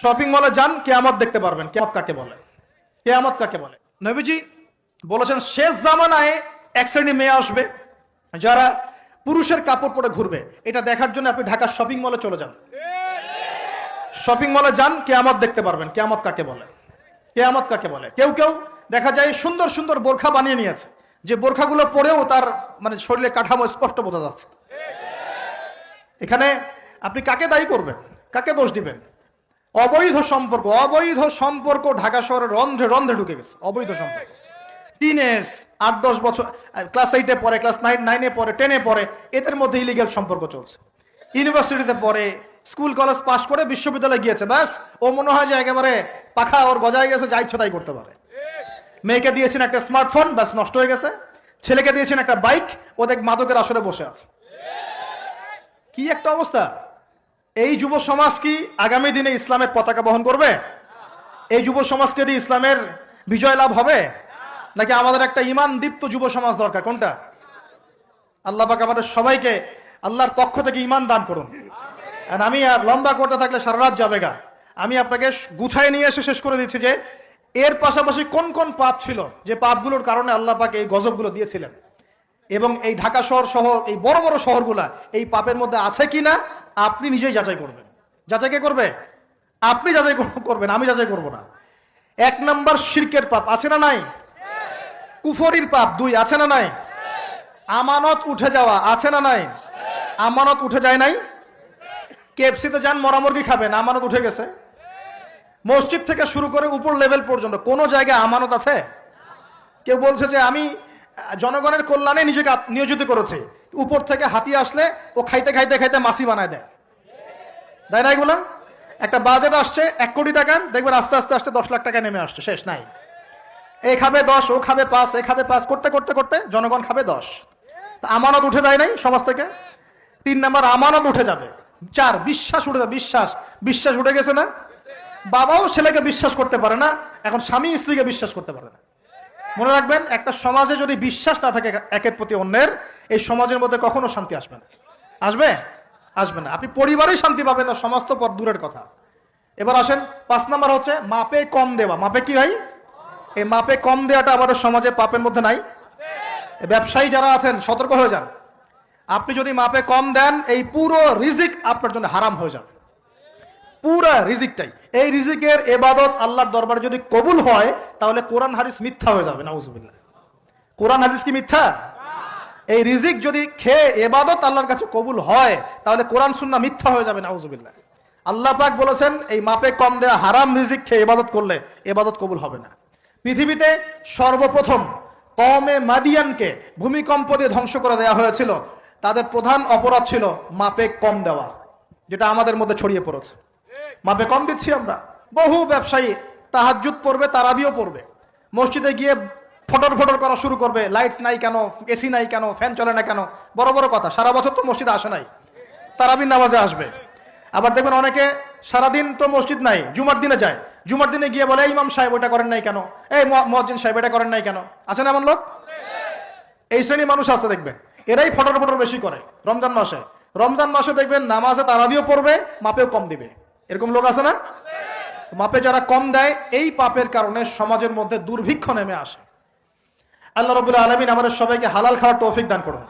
Shopping মলে যান, কেয়ামত দেখতে পারবেন। কেয়ামত কাকে বলে? কেয়ামত কাকে বলে? নবীজি বলেছেন, শেষ জামানায় এক শ্রেণি মেয়ে আসবে, যারা পুরুষের কাপড় পরে ঘুরবে। এটা দেখার জন্য আপনি ঢাকার শপিং মলে চলে যান। শপিং মলে যান, কেয়ামত দেখতে পারবেন। কেয়ামত কাকে বলে? কেয়ামত কাকে বলে? কেউ কেউ দেখা যায় সুন্দর সুন্দর বোরখা বানিয়ে নিয়েছে। যে বোরখাগুলো পরেও তার মানে শরীরে কাঠামো স্পষ্ট বোঝা যাচ্ছে। এখানে আপনি কাকে দায়ী করবেন? কাকে দোষ দিবেন? অবৈধ সম্পর্ক অবৈধ সম্পর্ক ঢাকা শহরের রন্ধ্রে রন্ধ্রে ঢুকে গেছে, অবৈধ সম্পর্ক। টিনেজ আট, দশ বছর ক্লাস এইটে পড়ে ক্লাস নাইন নাইনে পড়ে টেনে পড়ে, এদের মধ্যে ইলিগেল সম্পর্ক চলছে। ইউনিভার্সিটিতে পড়ে স্কুল কলেজ পাশ করে বিশ্ববিদ্যালয়ে গিয়েছে, ব্যাস, ও মনে হয় যে একেবারে পাখা ওর গজায় গেছে যা ইচ্ছা তাই করতে পারে। মেয়েকে দিয়েছেন একটা স্মার্টফোন ব্যাস, নষ্ট হয়ে গেছে। ছেলেকে দিয়েছেন একটা বাইক ও দেখ মাদকের আসরে বসে আছে। কি একটা অবস্থা? এই যুব সমাজ কি আগামী দিনে ইসলামের পতাকা বহন করবে? এই যুব সমাজকে দিয়ে ইসলামের বিজয় লাভ হবে? নাকি আমাদের একটা ইমান দীপ্ত যুব সমাজ দরকার? কোনটা? আল্লাহ পাক আমাদের সবাইকে আল্লাহর পক্ষ থেকে ইমান দান করুন। আর আমি আর লম্বা করতে থাকলে সারা রাত যাবে গা। আমি আপনাকে গুছায় নিয়ে এসে শেষ করে দিচ্ছি যে, এর পাশাপাশি কোন কোন পাপ ছিল যে পাপগুলোর কারণে আল্লাহ পাক এই গজবগুলো দিয়েছিলেন? এবং এই ঢাকা শহর সহ এই বড় বড় শহরগুলা এই পাপের মধ্যে আছে কি না আপনি নিজেই যাচাই করবেন। যাচাই কে করবে? আপনি যাচাই করবেন, আমি যাচাই করব না। এক নাম্বার শিরকের পাপ আছে না নাই? কুফরির পাপ দুই আছে না নাই? আমানত উঠে যাওয়া আছে না নাই? আমানত উঠে যায় নাই? কেএফসিতে যান মরামুরগি খাবেন, আমানত উঠে গেছে। মসজিদ থেকে শুরু করে উপর লেভেল পর্যন্ত কোনো জায়গায় আমানত আছে? কেউ বলছে যে আমি জনগণের কল্যাণে নিজেকে নিয়োজিত করেছে। উপর থেকে হাতি আসলে ও খাইতে খাইতে খাইতে মাসি বানায় দেয়। দেয় না এগুলো? একটা বাজেট আসছে এক কোটি টাকার দেখবেন আস্তে আস্তে আস্তে দশ লাখ টাকা নেমে আসছে, শেষ নাই। এ খাবে দশ, ও খাবে পাঁচ, এ খাবে পাঁচ, করতে করতে করতে জনগণ খাবে দশ। তা আমানত উঠে যায় নাই সমাজ থেকে? তিন নাম্বার, আমানত উঠে যাবে। চার, বিশ্বাস উঠে যাবে, বিশ্বাস। বিশ্বাস উঠে গেছে না? বাবাও ছেলেকে বিশ্বাস করতে পারে না, এখন স্বামী স্ত্রীকে বিশ্বাস করতে পারে না। মনে রাখবেন, একটা সমাজে যদি বিশ্বাস না থাকে একের প্রতি অন্যের, এই সমাজের মধ্যে কখনো শান্তি আসবে না। আসবে? আসবে না। আপনি পরিবারেই শান্তি পাবেন না সমস্ত পর দূরের কথা। এবার আসেন, পাঁচ নাম্বার হচ্ছে মাপে কম দেওয়া। মাপে কি ভাই? এই মাপে কম দেওয়াটা আমাদের সমাজে পাপের মধ্যে নাই। ব্যবসায়ী যারা আছেন, সতর্ক হয়ে যান। আপনি যদি মাপে কম দেন, এই পুরো রিজিক আপনার জন্য হারাম হয়ে যাবে। পুরো রিজিকটাই। এই রিজিকের এবাদত আল্লাহর দরবারে যদি কবুল হয়, তাহলে কোরআন হাদিস মিথ্যা হয়ে যাবে, নাউজুবিল্লাহ। কোরআন হাদিস কি মিথ্যা? এই রিজিক যদি খেয়ে এবাদত আল্লাহর কাছে কবুল হয়, তাহলে কোরআন সুন্নাহ মিথ্যা হয়ে যাবে, নাউজুবিল্লাহ। আল্লাহ পাক বলেছেন, এই মাপে কম দেয়া হারাম রিজিক খেয়ে এবাদত করলে এবাদত কবুল হবে না। পৃথিবীতে সর্বপ্রথম কমে মাদিয়ানকে ভূমিকম্প দিয়ে ধ্বংস করে দেওয়া হয়েছিল। তাদের প্রধান অপরাধ ছিল মাপে কম দেওয়া, যেটা আমাদের মধ্যে ছড়িয়ে পড়েছে। মাপে কম দিচ্ছি আমরা। বহু ব্যবসায়ী তাহাজুদ পড়বে, তারাবিও পড়বে। মসজিদে গিয়ে ফটর ফটর করা শুরু করবে, লাইট নাই কেন এসি নাই কেন, ফ্যান চলে না কেন, বড় বড় কথা, সারা বছর তো মসজিদে আসে নাই, তারাবির নামাজে আসবে। আবার দেখবেন অনেকে সারাদিন তো মসজিদ নাই, জুমার দিনে যায়, জুমার দিনে গিয়ে বলে, "এই ইমাম সাহেব ওটা করেন নাই কেন? এই মহাজিন সাহেব এটা করেন নাই কেন? আছে না এমন লোক? এই শ্রেণি মানুষ আছে দেখবেন, এরাই ফটর ফটর বেশি করে, রমজান মাসে। রমজান মাসে দেখবেন নামাজে তারাবিও পড়বে, মাপেও কম দিবে। এরকম লোক আছে না? মাপে যারা কম দেয়, এই পাপের কারণে সমাজের মধ্যে দুর্ভিক্ষ নেমে আসে। আল্লাহ রবুল্লা আলমিন আমাদের সবাইকে হালাল খাওয়ার তৌফিক দান করুন।